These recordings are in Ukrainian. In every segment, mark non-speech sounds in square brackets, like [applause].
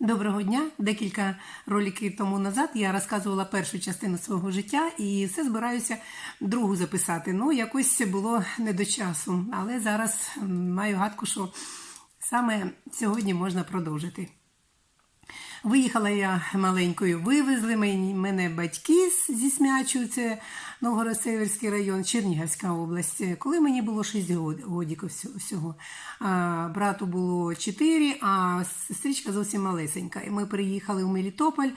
Доброго дня! Декілька роликів тому назад я розказувала першу частину свого життя і все збираюся другу записати. Ну, якось було не до часу, але зараз маю гадку, що саме сьогодні можна продовжити. Виїхала я маленькою, вивезли мене батьки зі Смячу, це Новгород-Северський район, Чернігівська область. Коли мені було 6 год- годиків всю- всього. Брату було 4, а сестричка зовсім малесенька. І ми приїхали в Мелітополь,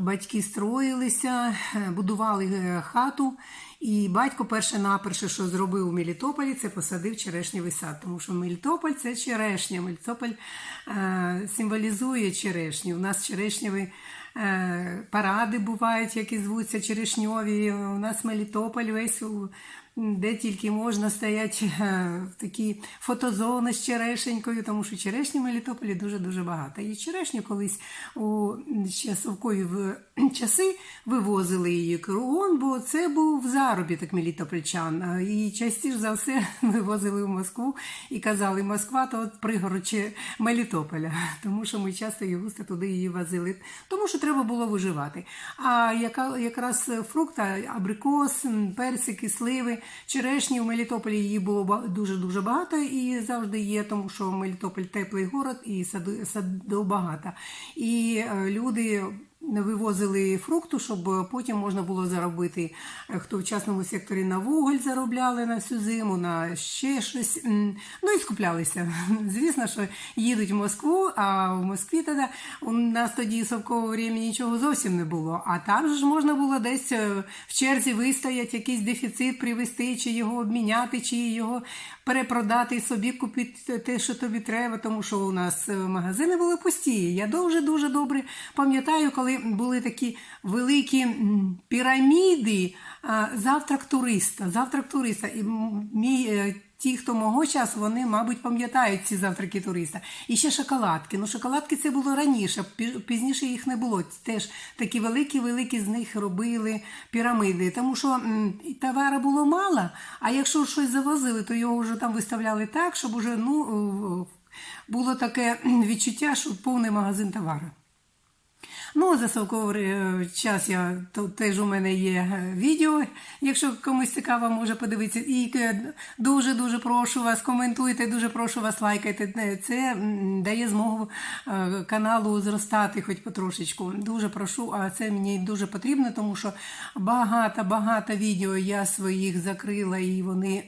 батьки строїлися, будували е, хату. І батько перше наперше, що зробив у Мелітополі, це посадив черешневий сад. Тому що Мелітополь це черешня. Мелітополь е, символізує черешню. У нас черешневі е, паради бувають, які звуться черешньові. У нас Мелітополь весь у- де тільки можна стоять е, такі фотозони з черешенькою, тому що черешні в Мелітополі дуже-дуже багато. І черешню колись у ще совкові в- [clears throat] часи вивозили її кругом, бо це був заробіток мелітопольчан. І частіше за все [laughs] вивозили в Москву і казали, Москва то от пригород Мелітополя, [laughs] тому що ми часто і густо туди її возили, тому що треба було виживати. А яка, якраз фрукта, абрикос, персики, сливи, черешні в Мелітополі її було дуже-дуже багато і завжди є, тому що Мелітополь теплий город і саду, саду багато. І е, люди вивозили фрукту, щоб потім можна було заробити, е, хто в частному секторі на вуголь заробляли на всю зиму, на ще щось. Ну і скуплялися. [laughs] Звісно, що їдуть в Москву, а в Москві тоді у нас тоді совкового времени нічого зовсім не було. А там ж можна було десь е, в черзі вистояти, якийсь дефіцит привезти, чи його обміняти, чи його перепродати собі, купити те, що тобі треба, тому що у нас е, магазини були пусті. Я дуже дуже добре пам'ятаю, коли були такі великі піраміди. Завтрак туриста. Завтрак туриста. І мій. Ті, хто мого часу, вони, мабуть, пам'ятають ці завтраки туриста. І ще шоколадки. Ну, шоколадки це було раніше, пі- пізніше їх не було. Теж такі великі-великі з них робили пірамиди. Тому що м, товару було мало, а якщо щось завозили, то його вже там виставляли так, щоб уже ну, було таке відчуття, що повний магазин товару. Ну, за совковий е, час я то теж у мене є е, відео, якщо комусь цікаво, може подивитися. І е, дуже дуже прошу вас, коментуйте, дуже прошу вас лайкайте. Е, Це дає змогу каналу зростати, хоч потрошечку. Дуже прошу, а це мені дуже потрібно, тому що багато багато відео я своїх закрила і вони.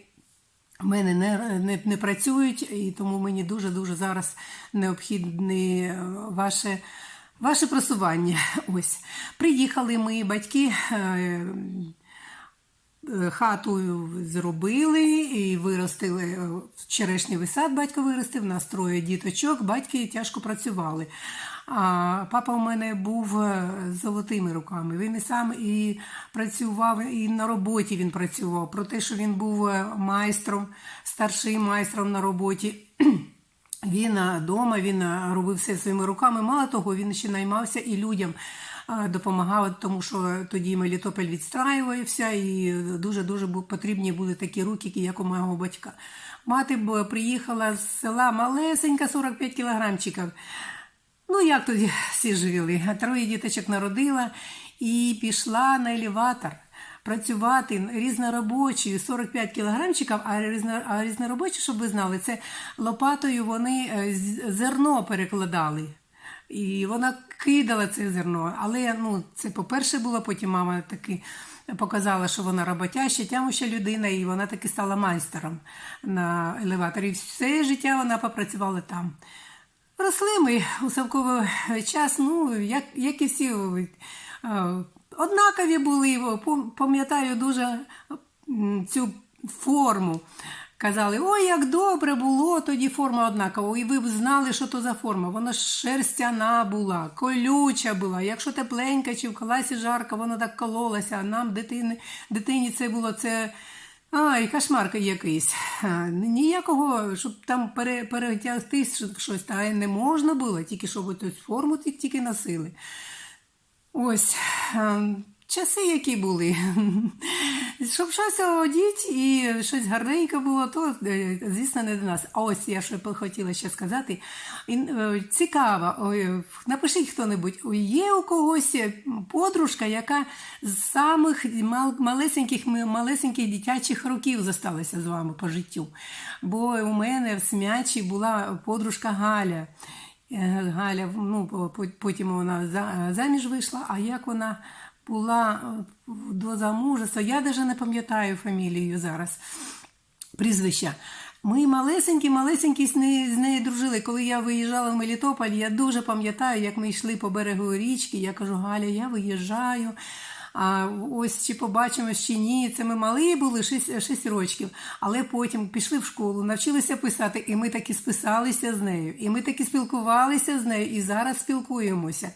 В мене не, не, не працюють, і тому мені дуже-дуже зараз необхідне ваше, ваше просування. Ось. Приїхали ми, батьки. е, е, Хату зробили і виростили е, черешневий сад, батько виростив, нас троє діточок, батьки тяжко працювали. А папа у мене був золотими руками. Він і сам і працював, і на роботі він працював. Про те, що він був майстром, старшим майстром на роботі. Він вдома, він е, робив все своїми руками. Мало того, він ще наймався і людям е, допомагав, тому що тоді Мелітополь відстраювався, і дуже-дуже потрібні були такі руки, як у мого батька. Мати приїхала з села малесенька, 45 кілограмчиків. Ну, як тоді всі жили? Троє діточок народила і пішла на елеватор працювати різноробочою 45 кілограмчиків, а, різно, а різноробочі, щоб ви знали, це лопатою вони е, зерно перекладали. І вона кидала це зерно. Але ну, це по-перше було, потім мама таки показала, що вона роботяща, тямуща людина, і вона таки стала майстером на елеваторі. Все життя вона попрацювала там. Росли ми у совковий час, ну, як, як і всі е, однакові були. Пам'ятаю дуже цю форму. Казали, ой, як добре було, тоді форма однакова. І ви б знали, що то за форма. Вона шерстяна була, колюча була. Якщо тепленька чи в класі жарко, воно так кололося. А нам, дитини, дитині, це було це. Ай, кошмар якийсь. Ніякого, щоб там пере, перетягти щось, та не можна було, тільки щоб ось форму тільки носили. Ось. е, часи, які були. [laughs] Щоб щось одіть і щось гарненьке було, то, е, звісно, не до нас. А ось я ще хотіла ще сказати. Е, Цікаво, напишіть хто-небудь, є у когось подружка, яка з самих малесеньких, малесеньких дитячих років зосталася з вами по життю. Бо у мене в Смячі була подружка Галя. Е, Галя, ну, по- по- потім вона заміж вийшла, а як вона була е, до замужества, я навіть не пам'ятаю фамілію зараз, прізвища. Ми малесенькі, малесенькі з нею, з нею дружили. Коли я виїжджала в Мелітополь, я дуже пам'ятаю, як ми йшли по берегу річки. Я кажу, Галя, я виїжджаю. А ось чи побачимо, чи ні. Це ми малі були 6, 6 років, але потім пішли в школу, навчилися писати, і ми таки списалися з нею, і ми таки спілкувалися з нею, і зараз спілкуємося.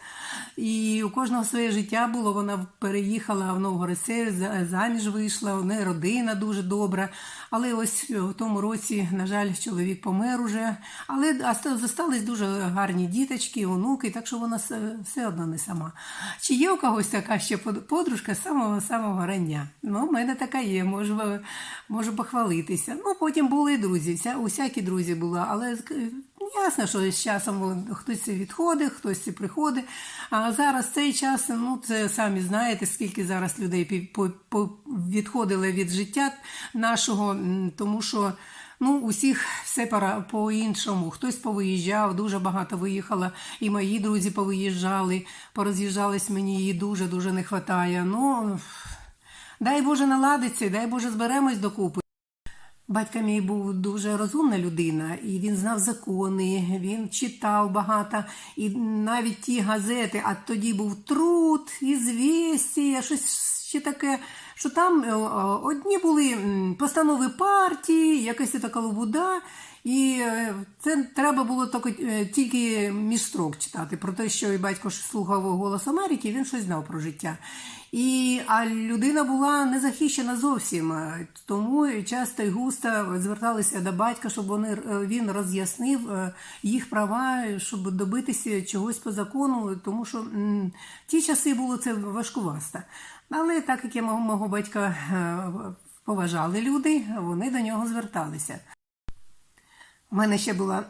І у кожного своє життя було. Вона переїхала в Новгород-Север, заміж вийшла, у неї родина дуже добра. Але ось в тому році, на жаль, чоловік помер уже. Але оста- зостались дуже гарні діточки, онуки, так що вона все одно не сама. Чи є у когось така ще подружка з самого самого рання? Ну, в мене така є, можу, можу похвалитися. Ну, потім були друзі, вся, усякі друзі були, але Ясно, що з часом хтось відходить, хтось приходить. А зараз цей час, ну це самі знаєте, скільки зараз людей відходили від життя нашого, тому що ну, усіх все по-іншому. Хтось повиїжджав, дуже багато виїхало, і мої друзі повиїжджали, пороз'їжджались мені її дуже-дуже не вистачає. Ну, дай Боже наладиться, дай Боже зберемось докупи. Батько мій був дуже розумна людина, і він знав закони, він читав багато, і навіть ті газети, а тоді був труд, ізвістія, щось ще таке, що там е, одні були постанови партії, якась така лобуда, і е, це треба було тільки, е, тільки між строк читати про те, що і батько ж слухав голос Америки, він щось знав про життя. І, а людина була не захищена зовсім, тому часто і густо зверталися до батька, щоб вони, він роз'яснив їх права, щоб добитися чогось по закону, тому що м, ті часи було це важкувасто. Але так як я мого, батька е, поважали люди, вони до нього зверталися. У мене ще була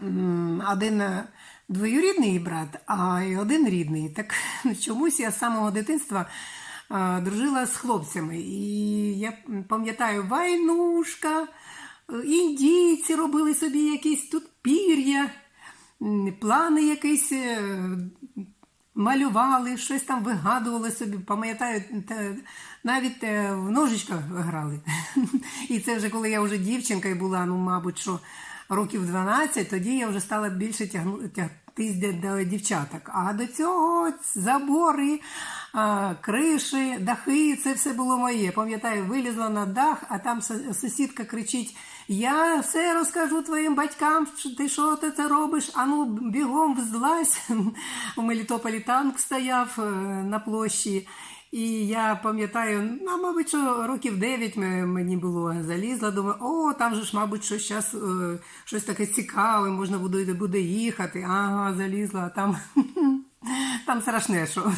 один е, двоюрідний брат, а й один рідний. Так [laughs] чомусь я з самого дитинства е, дружила з хлопцями. І я пам'ятаю, вайнушка, індійці робили собі якісь тут пір'я, плани якісь. Малювали, щось там вигадували собі, пам'ятаю, навіть е, в ножичках грали. [laughs] І це вже коли я вже дівчинка була, ну, мабуть, що років 12, тоді я вже стала більше тягну, тягтись до, дівчаток. А до цього забори, криші, дахи, це все було моє. Пам'ятаю, вилізла на дах, а там сусідка кричить: Я все розкажу твоїм батькам, ти що ти це робиш? Ану, бігом взлазь. [laughs] У Мелітополі танк стояв е, на площі. І я пам'ятаю, ну, мабуть, що років 9 мені було залізла. Думаю, о, там же ж, мабуть, щось, щас, е, щось таке цікаве, можна буде, буде їхати. Ага, залізла, а там. [laughs] Там страшне, що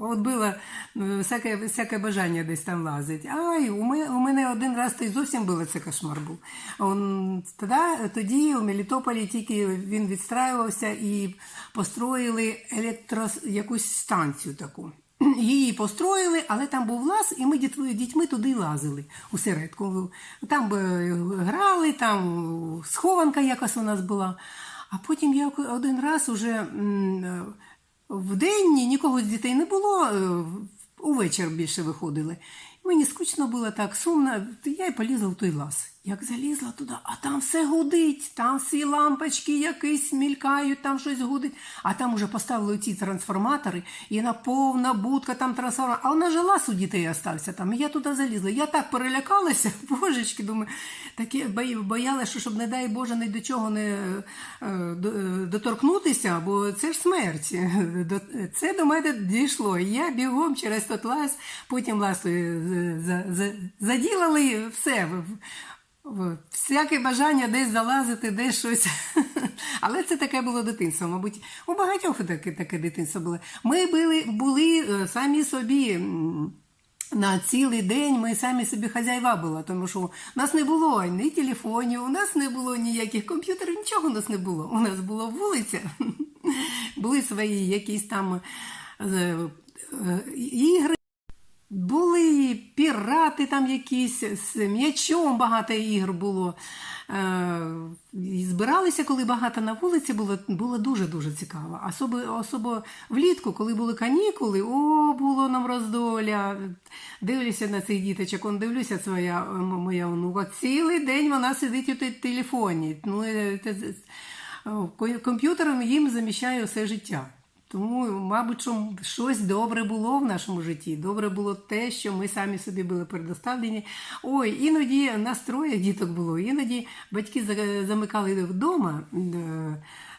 от було е, всяке, всяке бажання десь там лазить. Ай, у мене, у мене один раз то й зовсім було це кошмар був. Он, тоді, тоді у Мелітополі тільки він відстраювався і построїли електро, якусь станцію таку. Її построїли, але там був лаз, і ми діт- дітьми туди лазили усередку. Там грали, там схованка якась у нас була. А потім я один раз уже е, в день нікого з дітей не було, е, увечір більше виходили. Мені скучно було так, сумно, я й полізла в той лаз. Як залізла туди, а там все гудить, там всі лампочки якісь мількають, там щось гудить. А там уже поставили ці трансформатори, і на повна будка там трансформатор. А вона же лаз у дітей остався там. І я туди залізла. Я так перелякалася, [laughs] божечки, думаю, таке боялася, що щоб, не дай Боже, ні до чого не е, е, доторкнутися, бо це ж смерть. [laughs] Це до мене дійшло. Я бігом через тот лаз, потім лаз е, за- за- заділили, все. Всяке бажання десь залазити, десь щось [laughs] Але це таке було дитинство. Мабуть, у багатьох таке, таке дитинство було. Ми були, були е, самі собі. На цілий день ми самі собі хазяїва була, тому що у нас не було ні телефонів, у нас не було ніяких комп'ютерів, нічого у нас не було. У нас була вулиця, [laughs] були свої якісь там е, е, ігри. Були пірати там якісь, з м'ячом багато ігр було. Е, і збиралися, коли багато на вулиці було, було дуже-дуже цікаво. Особо, особо влітку, коли були канікули, о, було нам роздоля. Дивлюся на цих діточок, он дивлюся, своя моя онука. Цілий день вона сидить у телефоні. Ну, е, комп'ютером їм заміщає все життя. Тому, мабуть, щось добре було в нашому житті. Добре було те, що ми самі собі були предоставлені. Ой, іноді настроє діток було, іноді батьки замикали вдома е,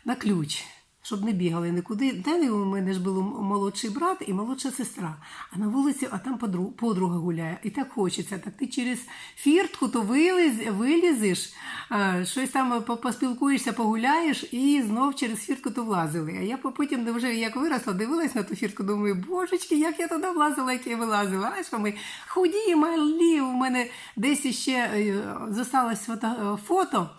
на ключ. Щоб не бігали нікуди. Далі у мене ж був молодший брат і молодша сестра. А на вулиці, а там подруга гуляє. І так хочеться. Так ти через фіртку то виліз, вилізеш, щось там поспілкуєшся, погуляєш, і знов через фіртку то влазили. А я потім вже як виросла, дивилась на ту фіртку, думаю, божечки, як я туди влазила, як я вилазила. А що ми худі, малі. У мене десь іще е, зосталось фото,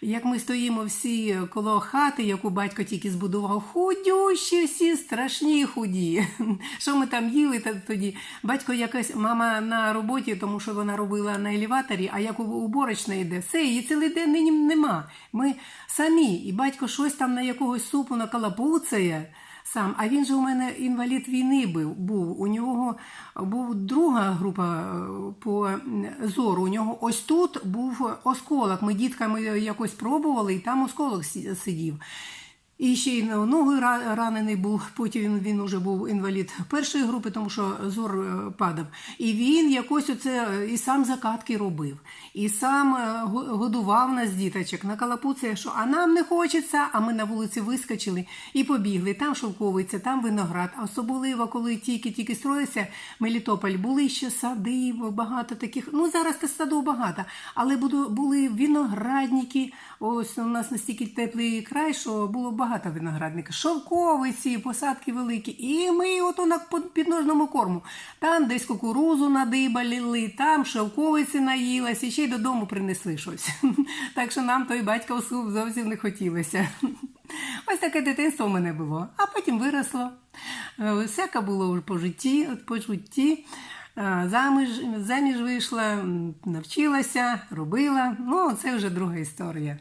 як ми стоїмо всі коло хати, яку батько тільки збудував. Худющі всі, страшні худі. [laughs] Що ми там їли тоді? Батько якась мама на роботі, тому що вона робила на елеваторі, а як уборочна йде, все, її цілий день нема. Ми самі, і батько щось там на якогось супу накалапуцає сам. А він же у мене інвалід війни був. був. У нього був друга група е, по зору. У нього ось тут був осколок. Ми дітками якось пробували, і там осколок сидів. І ще й ногу ранений був, потім він, уже був інвалід першої групи, тому що зор е, падав. І він якось оце е, і сам закатки робив, і сам е, годував нас діточок на калапуці, що а нам не хочеться, а ми на вулиці вискочили і побігли. Там шовковиця, там виноград. Особливо, коли тільки-тільки строївся Мелітополь, були ще сади, багато таких. Ну зараз те садів багато, але були виноградники. Ось у нас настільки теплий край, що було багато виноградників. Шовковиці, посадки великі. І ми ото на підножному корму. Там десь кукурузу надибалили, там шовковиці наїлась, і ще й додому принесли щось. [laughs] Так що нам той батько суп зовсім не хотілося. [laughs] Ось таке дитинство у мене було. А потім виросло. Е, Всяке було по житті, по житті. Е, Заміж, заміж вийшла, навчилася, робила. Ну, це вже друга історія.